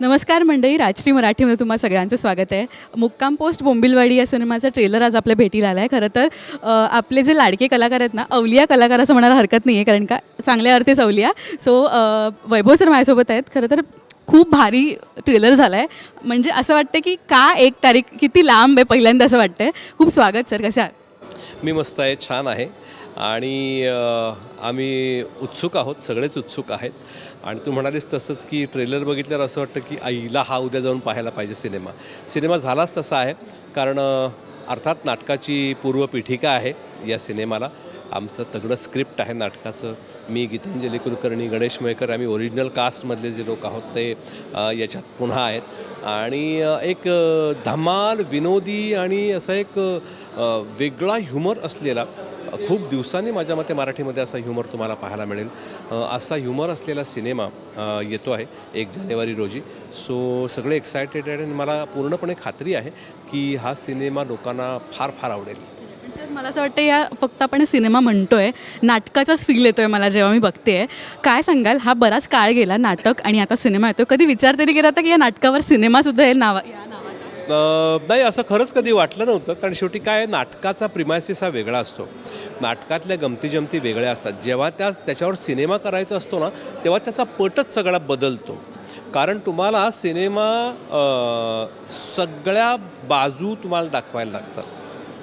नमस्कार मंडळी राजश्री मराठीमध्ये तुम्हा सगळ्यांचं स्वागत आहे. मुक्काम पोस्ट बोंबिलवाडी या सिनेमाचा ट्रेलर आज आपल्या भेटीला आला आहे खरं तर आपले जे लाडके कलाकार आहेत ना अवलिया कलाकार असं म्हणायला हरकत नाही आहे कारण का चांगल्या अर्थेच अवलिया. सो वैभव सर माझ्यासोबत आहेत. खरं तर खूप भारी ट्रेलर झाला आहे म्हणजे असं वाटतं की का एक तारीख किती लांब आहे पहिल्यांदा असं वाटतं आहे खूप स्वागत सर. कसे आहात? मी मस्त आहे छान आहे. आणि आम्ही उत्सुक आहोत सगळेच उत्सुक आहेत. आणि तू म्हणालीस तसंच की ट्रेलर बघितल्यावर असं वाटतं की आईला हा उद्या जाऊन पाहायला पाहिजे सिनेमा. सिनेमा झालाच तसा आहे कारण अर्थात नाटकाची पूर्वपीठिका आहे या सिनेमाला. आमचं तगडं स्क्रिप्ट आहे नाटकाचं. मी गीतांजली कुलकर्णी गणेश मयकर आम्ही ओरिजिनल कास्टमधले जे लोक आहोत ते याच्यात पुन्हा आहेत. आणि एक धमाल विनोदी आणि असा एक वेगळा ह्युमर असलेला खूप दिवसांनी माझ्या मते मराठीमध्ये असा ह्युमर तुम्हाला पाहायला मिळेल. असा ह्युमर असलेला सिनेमा येतो आहे एक जानेवारी रोजी. सो सगळे एक्सायटेड आहे आणि मला पूर्णपणे खात्री आहे की हा सिनेमा लोकांना फार फार आवडेल. मला असं वाटतं या फक्त आपण सिनेमा म्हणतोय नाटकाचाच फील येतोय मला जेव्हा मी बघते काय सांगाल? हा बराच काळ गेला नाटक आणि आता सिनेमा येतो कधी विचार तरी केला होता की या नाटकावर सिनेमासुद्धा येईल नावा या नावाचा? अ, नाही असं खरंच कधी वाटलं नव्हतं. कारण शेवटी काय आहे, नाटकाचा प्रिमायसिस हा वेगळा असतो. नाटकातल्या गमती जमती वेगळ्या असतात. जेव्हा त्या त्याच्यावर सिनेमा करायचा असतो ना तेव्हा त्याचा पटच सगळा बदलतो. कारण तुम्हाला सिनेमा सगळ्या बाजू तुम्हाला दाखवायला लागतात.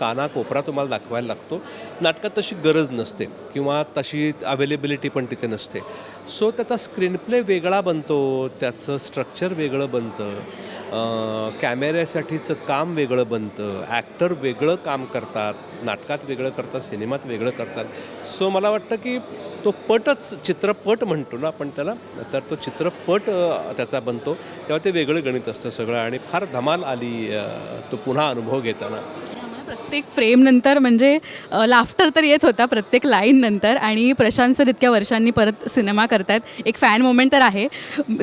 काना कोपरा तुम्हाला दाखवायला लागतो. नाटकात तशी गरज नसते किंवा तशी अवेलेबिलिटी पण तिथे नसते. सो त्याचा स्क्रीन प्ले वेगळा बनतो त्याचं स्ट्रक्चर वेगळं बनतं कॅमेऱ्यासाठीचं काम वेगळं बनतं ॲक्टर वेगळं काम करतात नाटकात वेगळं करतात सिनेमात वेगळं करतात. सो मला वाटतं की तो पटच चित्रपट म्हणतो ना आपण त्याला तर तो चित्रपट त्याचा बनतो. तेव्हा ते वेगळं गणित असतं सगळं आणि फार धमाल आली तो पुन्हा अनुभव घेताना. प्रत्येक फ्रेम नंतर म्हणजे लाफ्टर तर येत होता प्रत्येक लाईन नंतर आणि प्रशांत सर इतक्या वर्षांनी परत सिनेमा करतायत. एक फॅन मोमेंट तर आहे.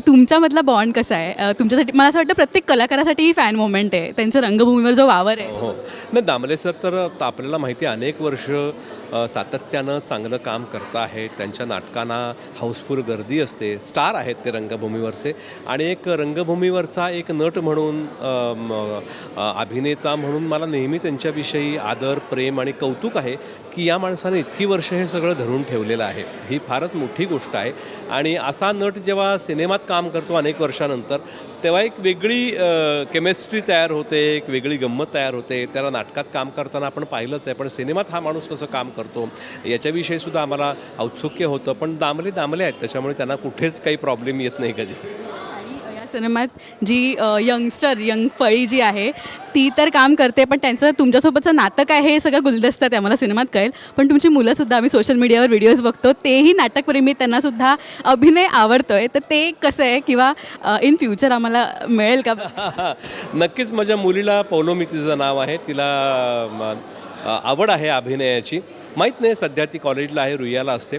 तुमच्यामधला बॉन्ड कसा आहे? तुमच्यासाठी मला असं वाटतं प्रत्येक कलाकारासाठी ही फॅन मोमेंट आहे. त्यांचं रंगभूमीवर जो वावर आहे. हो, हो. नाही दामले सर तर आपल्याला माहिती आहे अनेक वर्ष सातत्यानं चांगलं काम करत आहेत त्यांच्या नाटकांना हाऊसफुल गर्दी असते. स्टार आहेत ते रंगभूमीवरचे. आणि एक रंगभूमीवरचा एक नट म्हणून अभिनेता म्हणून मला नेहमी त्यांच्याविषयी आदर प्रेम आणि कौतुक आहे की या माणसाने इतकी वर्ष हे सगळं धरून ठेवलेलं आहे. ही फारच मोठी गोष्ट आहे. आणि असा नट जेव्हा सिनेमात काम करतो अनेक वर्षानंतर तेव्हा एक वेगळी केमिस्ट्री तयार होते एक वेगळी गंमत तयार होते. त्याला नाटकात काम करताना आपण पाहिलंच आहे पण सिनेमात हा माणूस कसं काम करतो याच्याविषयी सुद्धा आम्हाला औत्सुक्य होतं. पण दामले दामले आहेत त्याच्यामुळे त्यांना कुठेच काही प्रॉब्लेम येत नाही कधी. सिनेमात जी यंगस्टर यंग फळी जी आहे ती तर काम करते पण त्यांचं तुमच्यासोबतचं नाटक काय हे सगळं गुलदस्तात आहे आम्हाला सिनेमात कळेल. पण तुमची मुलंसुद्धा आम्ही सोशल मीडियावर व्हिडिओज बघतो तेही नाटकप्रेमी त्यांनासुद्धा अभिनय आवडतो आहे तर ते कसं आहे? किंवा इन फ्युचर आम्हाला मिळेल का? नक्कीच माझ्या मुलीला पौलोमी तिचं नाव आहे. तिला आवड आहे अभिनयाची. माहीत नाही सध्या ती कॉलेजला आहे रुयाला असते.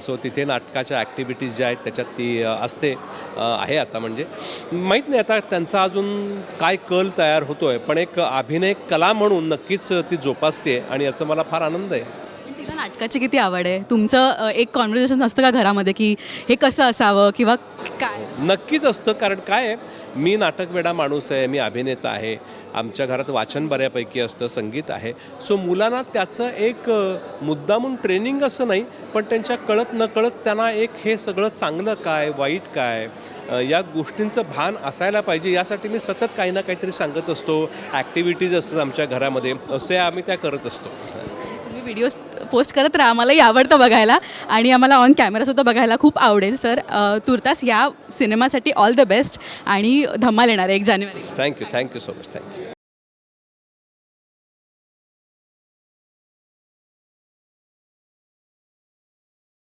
सो तिथे नाटकाच्या ॲक्टिव्हिटीज ज्या आहेत त्याच्यात ती असते आहे आता म्हणजे. माहीत नाही आता त्यांचा अजून काय कल तयार होतो आहे पण एक अभिनय कला म्हणून नक्कीच ती जोपासते आणि याचा मला फार आनंद आहे. तिला नाटकाची किती आवड आहे? तुमचं एक कॉन्व्हर्सेशन असतं का घरामध्ये की हे कसं असावं किंवा काय? नक्कीच असतं कारण काय आहे? मी नाटकवेडा माणूस आहे मी अभिनेता आहे. आमच्या घरात वाचन बऱ्यापैकी असतं संगीत आहे. सो मुलांना त्याचं एक अ, मुद्दामून ट्रेनिंग असं नाही पण त्यांच्या कळत नकळत त्यांना एक हे सगळं चांगलं काय वाईट काय या गोष्टींचं भान असायला पाहिजे. यासाठी मी सतत काही ना काहीतरी सांगत असतो. ॲक्टिव्हिटीज असतात आमच्या घरामध्ये. असे आम्ही त्या करत असतो. तुम्ही व्हिडिओज पोस्ट करत राहा. आम्हालाही आवडतं बघायला. आणि आम्हाला ऑन कॅमेरासुद्धा बघायला खूप आवडेल सर तुर्तास या सिनेमासाठी ऑल द बेस्ट आणि धमाल येणार आहे एक जानेवारी. Thank you thank you so much thank you